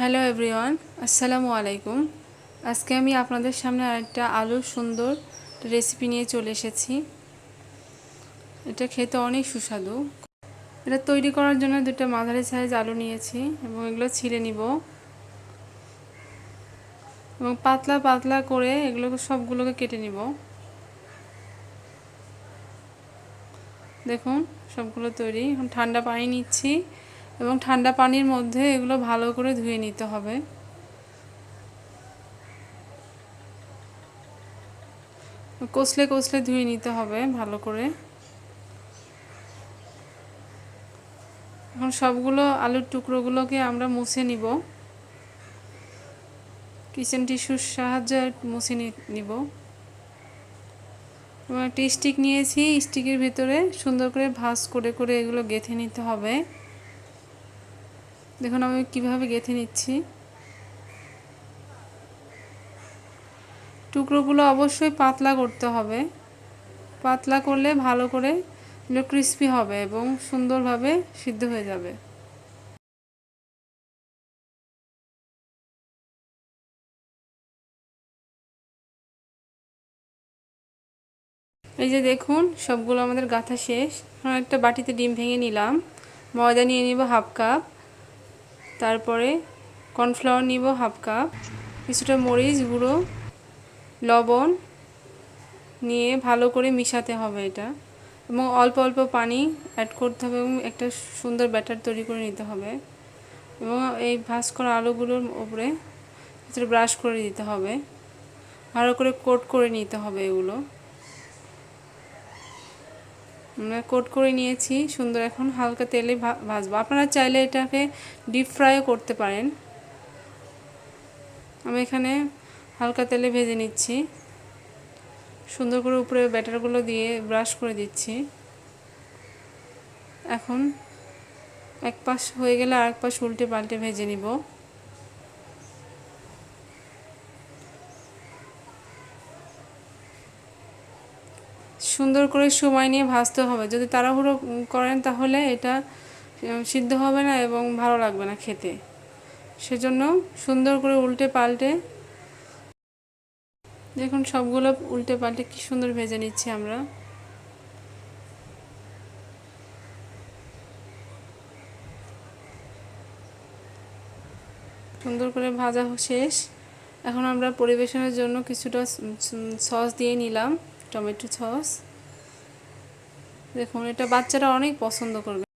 Hello everyone, আসসালামু আলাইকুম। আজকে আমি আপনাদের সামনে আরেকটা আলুর সুন্দর রেসিপি নিয়ে চলে এসেছি। এটা খেতে অনেক সুস্বাদু। এটা তৈরি করার জন্য দুটো মাঝারি সাইজ আলু নিয়েছি এবং এগুলো ছিলে নিব। এবং পাতলা পাতলা করে এগুলো সবগুলোকে কেটে নিব। দেখুন, সবগুলো তৈরি। এখন ঠান্ডা পানি নিচ্ছি। এবং ঠান্ডা পানির মধ্যে এগুলো ভালো করে ধুয়ে নিতে হবে। কষলে কষলে ধুয়ে নিতে হবে ভালো করে। এখন সবগুলো আলুর টুকরোগুলোকে আমরা মুছে নিব। কিচেন টিস্যুর সাহায্যে মুছে নিব। এবং একটি স্টিক নিয়েছি, স্টিকের ভিতরে সুন্দর করে ভাজ করে করে এগুলো গেঁথে নিতে হবে। দেখুন, আমি কীভাবে গেঁথে নিচ্ছি। টুকরোগুলো অবশ্যই পাতলা করতে হবে। পাতলা করলে ভালো করে ক্রিস্পি হবে এবং সুন্দরভাবে সিদ্ধ হয়ে যাবে। এই যে দেখুন, সবগুলো আমাদের গাঁথা শেষ। একটা বাটিতে ডিম ভেঙে নিলাম। ময়দা নিয়ে নিব হাফ কাপ। তারপরে কর্নফ্লাওয়ার নিব হাফ কাপ, কিছুটা মরিচ গুঁড়ো, লবণ নিয়ে ভালো করে মিশাতে হবে এটা এবং অল্প অল্প পানি অ্যাড করতে হবে এবং একটা সুন্দর ব্যাটার তৈরি করে নিতে হবে এবং এই ভাজ করা আলুগুলোর উপরে কিছুটা ব্রাশ করে দিতে হবে, ভালো করে কোট করে নিতে হবে এগুলো। কোট করে নিয়েছি, সুন্দর এখন হালকা তেলে ভাজবো। আপনারা চাইলে এটাকে ডিপ ফ্রাইও করতে পারেন। আমি এখানে হালকা তেলে ভেজে নিচ্ছি। সুন্দর করে উপরে ব্যাটারগুলো দিয়ে ব্রাশ করে দিচ্ছি। এখন এক পাশ হয়ে গেলে আরেক পাশ উল্টে পাল্টে ভেজে নিব। সুন্দর করে সময় নিয়ে ভাজতে হবে। যদি তাড়াহুড়ো করেন তাহলে এটা সিদ্ধ হবে না এবং ভালো লাগবে না খেতে। সেজন্য সুন্দর করে উল্টে পাল্টে, দেখুন সবগুলো উল্টে পাল্টে কি সুন্দর ভেজে নিচ্ছি আমরা। সুন্দর করে ভাজা শেষ। এখন আমরা পরিবেশনের জন্য কিছুটা সস দিয়ে নিলাম। Tomato sauce. দেখুন এটা বাচ্চারা অনেক পছন্দ করবে।